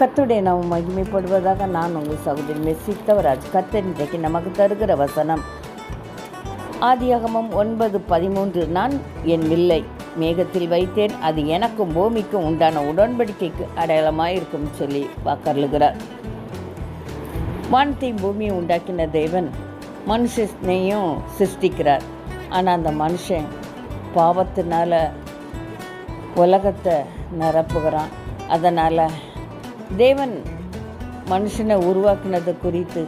கத்துடைய நாம் மகிமைப்படுவதாக நான் உங்கள் சகோதரி மெஸ்ஸித்தவராஜ் கத்தர் இன்றைக்கு நமக்கு தருகிற வசனம் ஆதியாகமம் ஒன்பது பதிமூன்று நான் என் வில்லை மேகத்தில் வைத்தேன் அது எனக்கும் பூமிக்கும் உண்டான உடன்படிக்கைக்கு அடையாளமாக இருக்கும் சொல்லி வாக்கருளுகிறார் வானத்தையும் பூமியை உண்டாக்கின தேவன் மனுஷனையும் சிருஷ்டிக்கிறார். ஆனால் அந்த மனுஷன் பாவத்தினால உலகத்தை நிரப்புகிறான். அதனால் தேவன் மனுஷனை உருவாக்குனது குறித்து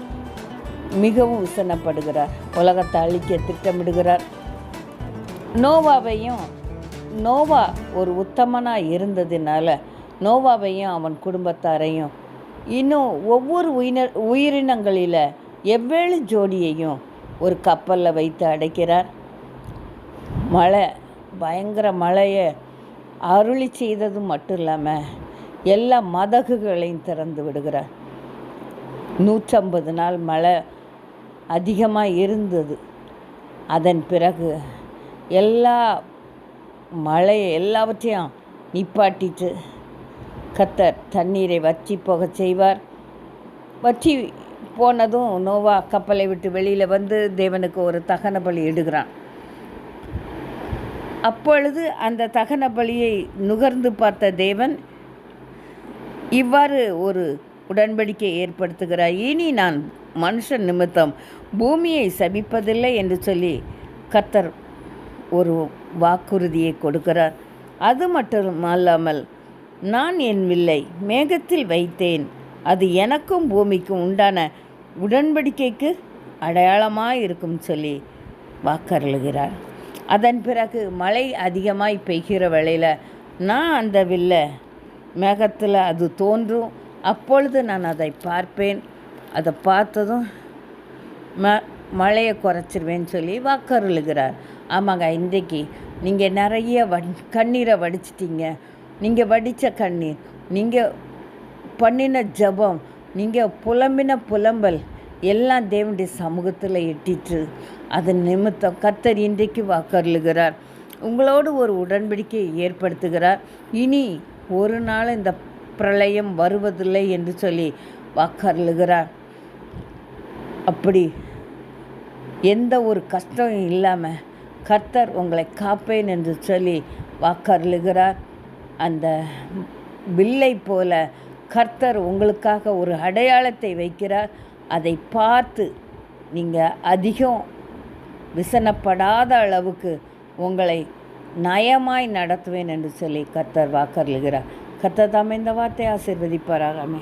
மிகவும் விசனப்படுகிறார். உலகத்தை அழிக்க திட்டமிடுகிறார். நோவாவையும் நோவா ஒரு உத்தமனாக இருந்ததுனால நோவாவையும் அவன் குடும்பத்தாரையும் இன்னும் ஒவ்வொரு உயிரின உயிரினங்களில் எவ்வேழு ஜோடியையும் ஒரு கப்பலில் வைத்து அடைக்கிறார். மழை பயங்கர மழையை அருளி செய்தது மட்டும் இல்லாமல் எல்லா மதகுகளையும் திறந்து விடுகிறார். நூற்றம்பது நாள் மழை அதிகமாக இருந்தது. அதன் பிறகு எல்லா மழையை எல்லாவற்றையும் நிப்பாட்டிட்டு கத்தர் தண்ணீரை வற்றி போக செய்வார். வற்றி போனதும் நோவா கப்பலை விட்டு வெளியில் வந்து தேவனுக்கு ஒரு தகன பலி இடுகிறான். அப்பொழுது அந்த தகன பலியை நுகர்ந்து பார்த்த தேவன் இவ்வாறு ஒரு உடன்படிக்கை ஏற்படுத்துகிறார் இனி நான் மனுஷன் நிமித்தம் பூமியை சபிப்பதில்லை என்று சொல்லி கத்தர் ஒரு வாக்குறுதியை கொடுக்கிறார். அது மட்டும் அல்லாமல் நான் என் வில்லை மேகத்தில் வைத்தேன். அது எனக்கும் பூமிக்கும் உண்டான உடன்படிக்கைக்கு அடையாளமாக இருக்கும் சொல்லி வாக்கருளுகிறார் அதன் பிறகு மழை அதிகமாய் பெய்கிற வேளையில் நான் அந்த வில்லை மேகத்தில் அது தோன்றும். அப்பொழுது நான் அதை பார்ப்பேன். அதை பார்த்ததும் ம மழையை குறைச்சிருவேன்னு சொல்லி வாக்கருளுகிறார். ஆமாங்க இன்றைக்கு நீங்கள் நிறைய வ கண்ணீரை வடிச்சிட்டிங்க. நீங்கள் வடித்த கண்ணீர் நீங்கள் பண்ணின ஜபம் நீங்கள் புலம்பின புலம்பல் எல்லாம் தேவனுடைய சமூகத்தில் எட்டிட்டு அதன் நிமித்தம் கத்தர் இன்றைக்கு வாக்கருளுகிறார். உங்களோடு ஒரு உடன்படிக்கையை ஏற்படுத்துகிறார். இனி ஒரு நாள் இந்த பிரளயம் வருவதில்லை என்று சொல்லி வாக்கருளுகிறார் அப்படி எந்த ஒரு கஷ்டம் இல்லாமல் கர்த்தர் உங்களை காப்பேன் என்று சொல்லி வாக்கருளுகிறார் அந்த வில்லை போல கர்த்தர் உங்களுக்காக ஒரு அடையாளத்தை வைக்கிறார். அதை பார்த்து நீங்கள் அதிகம் விசனப்படாத அளவுக்கு உங்களை நயமாய் நடத்துவேன் என்று சொல்லி கர்த்தர் வாக்கருளுகிறார் கர்த்தர் தாமே இந்த வார்த்தை ஆசிர்வதிப்பாராகமே